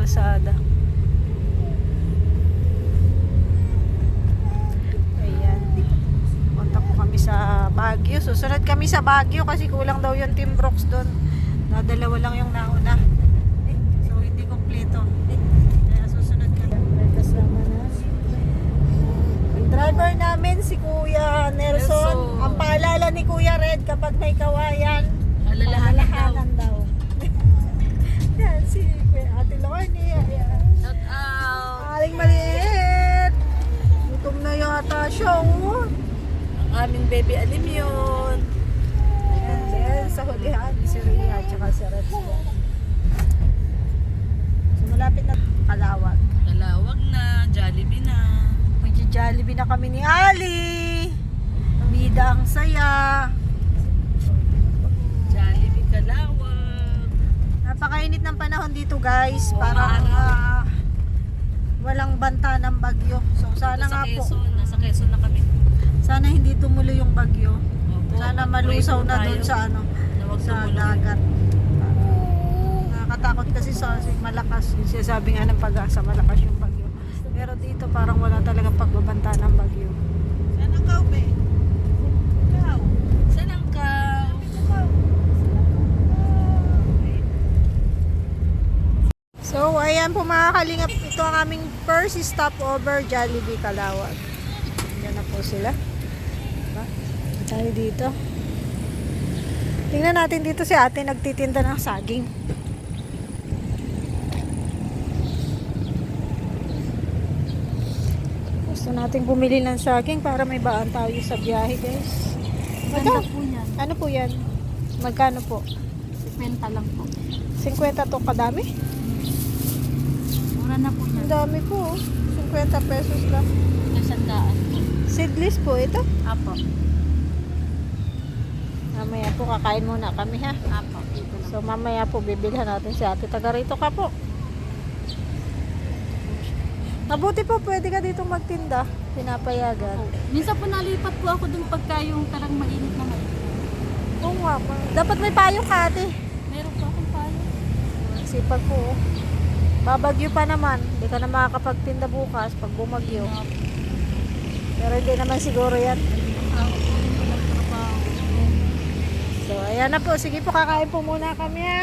kalsada. Ayan. Punta po kami sa Baguio. Susunod kami sa Baguio kasi kulang daw yung Team Brooks doon. Nadalawa lang yung nauna. So hindi kompleto. Kaya susunod kami. Kasama na. Ang driver namin si Kuya Nelson. Nelson. Ang paalala ni Kuya Red kapag may kawayan, Alalahanan daw. Aming baby alim yun. Then, sa hulihan, si Rhea at saka si Reds po. So, malapit na kalawag. Kalawag na, Jollibee na. Magja-jollibee na kami ni Ali. Bida ang saya. Jollibee Kalawag. Napakainit ng panahon dito guys. Oo, Parang maaraw. ah, walang banta ng bagyo. So sana nga po, Quezon, nasa Quezon na kami. Sana hindi tumuloy yung bagyo. Opo, Sana malusaw na doon sa ano, sa dagat. Nakakatakot kasi sa malakas. Yung sinasabi nga ng pag-asa, malakas yung bagyo. Pero dito parang wala talagang pagbabanta ng bagyo. Saan ang kaw, be? Kaw. Saan ang kaw? So, ayan po mga kalingap. Ito ang aming first stopover Jollibee Kalawag. Yan na po sila. Tayo dito. Tingnan natin dito si ate nagtitinda ng saging. Gusto natin bumili ng saging para may baan tayo sa biyahe guys. Magkano? po yan. Ano po yan? Magkano po? 50 lang po. 50 to kadami? Mura na po Ang yan. dami po. oh. 50 pesos lang. Kasandaan po. Seedless po ito. Apo. Mamaya po kakain muna kami ha. Apo. Dito na. So mamaya po bibilhan natin si ate. Taga rito ka po. Mabuti po pwede ka dito magtinda. Pinapayagan. Minsan po nalipat po ako dun pagka yung tarang mainit na ngayon. Oo nga po. Dapat may payong ka ate. Meron po akong payo. Sipag po. oh. Babagyo pa naman. Hindi ka na makakapagtinda bukas pag bumagyo. Pero hindi naman siguro yan. So ayan na po. Sige po kakain po muna kami ha.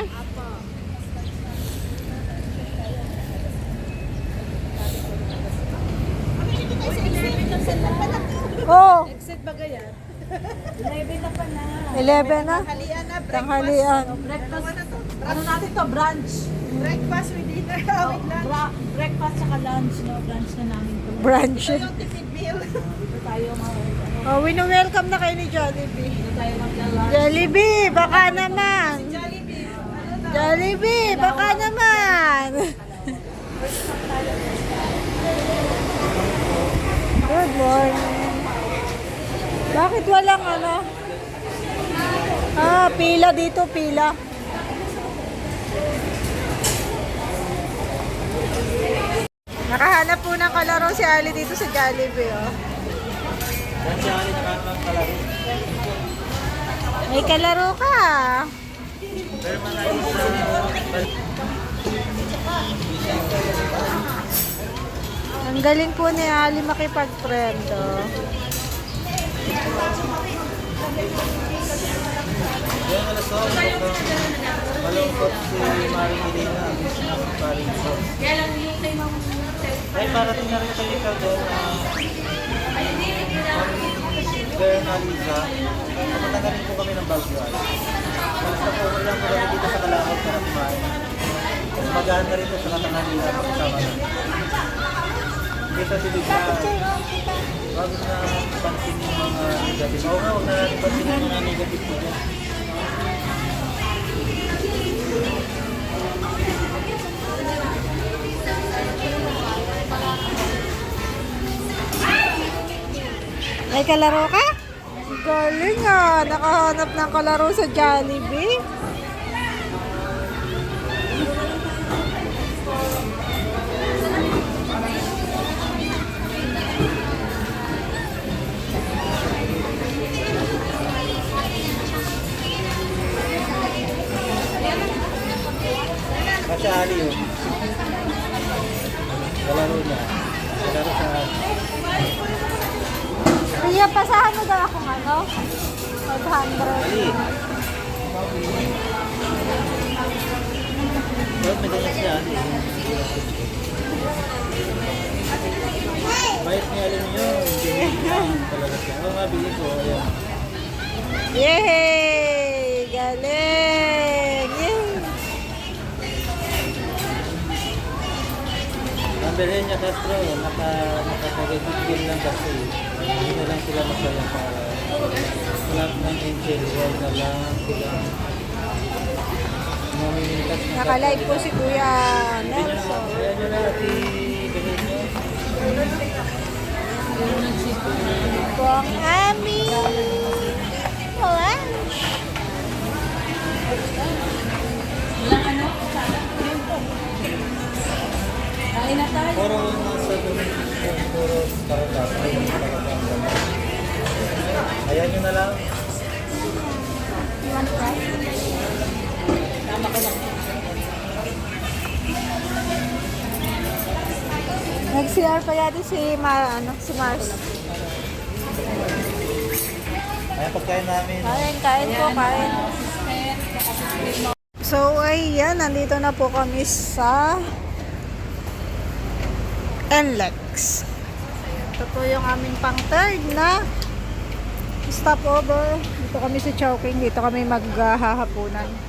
Oh, Exit ba ganyan? 11 na pa na. 11 na. Tanghalian na, Tanghalian. Breakfast. Ano natin to? Brunch. breakfast with dinner. Oh, with lunch. bra- breakfast saka lunch. No? Brunch na namin to. Brunch. Yung tipid meal. Dito tayo mga ano, Oh, wino-welcome na kayo ni Jollibee. dito tayo magla-lunch. Jollibee, baka naman. Jollibee. Baka naman. Good morning. Bakit walang ano? Ah, pila dito, pila. Nakahanap po ng kalaro si Ali dito sa Jollibee, oh. May kalaro ka. Ang galing po ni Ali makipag-friend, oh. Malungkot si Maring Irina. Maring Sos. Ay, parating na rin Rin po kami ng Baguio. Basta po ko lang po kami dito sa Kalawag para kumain. Mas magaan na rin po sa katanghali na kasama na. Kita si Liza. Wag na pansin yung mga negative. Oo nga, huwag na pansin yung mga negative po dyan. May kalaro ka? Galing ah, nakahanap ng kalaro sa Jollibee. Kasi ali yun. Kalaro niya. Kalaro sa... Iya, pasahan mo daw ano? 500. Ali. Ba't may ganyan siya, Ali? Bayit niya alam niyo, talaga siya. Oo nga, bili ko. Ayan. Yay! Galing! Number niya Castro, naka, nakapag-edit lang kasi. Hindi na lang sila masaya para wala ng angel, wala na lang sila. Mamimitas na Naka-live po si Kuya Nelson. kaya nyo na, ganyan nyo. Po ang aming Kain na tayo. Puro nasa donation, puro karatas. Ayun talaga ang ganda. Ayan nyo na lang. Nag-CR pa yata si, Mar, ano, si Mars. Ayan pagkain namin. Kain, kain po, kain. So, ayan, nandito na po kami sa NLEX. Ito po yung aming pang third na stopover. Dito kami sa Chowking. Dito kami maghahapunan.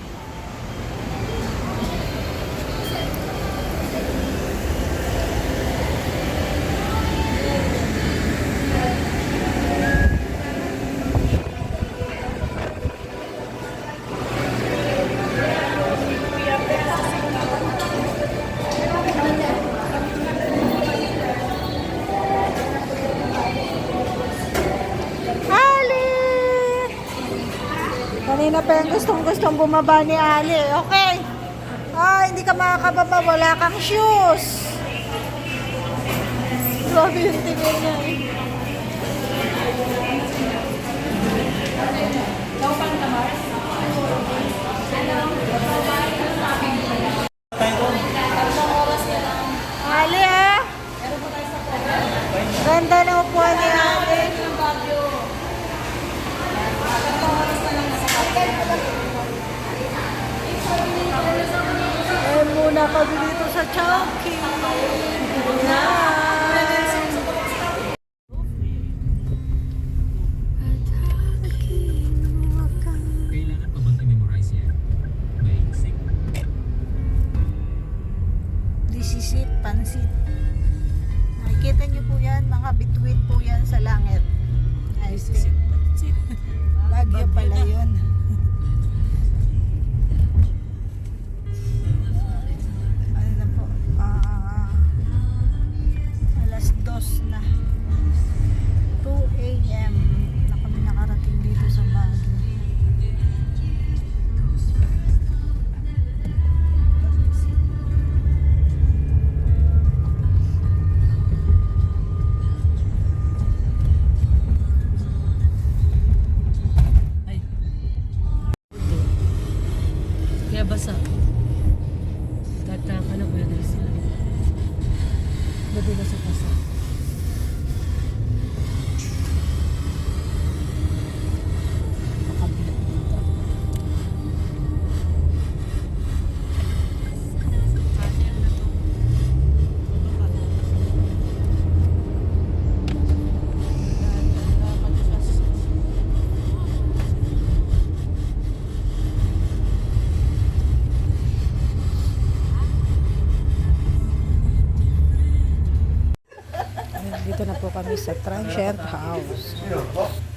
Kanina pa yung gustong gustong bumaba ni Ali. Okay. Ah, hindi ka makakababa. Wala kang shoes. Grabe yung tingin niya eh. Bituin po yan sa langit. Ay, sit. Bagyo pala yun. Dito na po kami sa Transient House.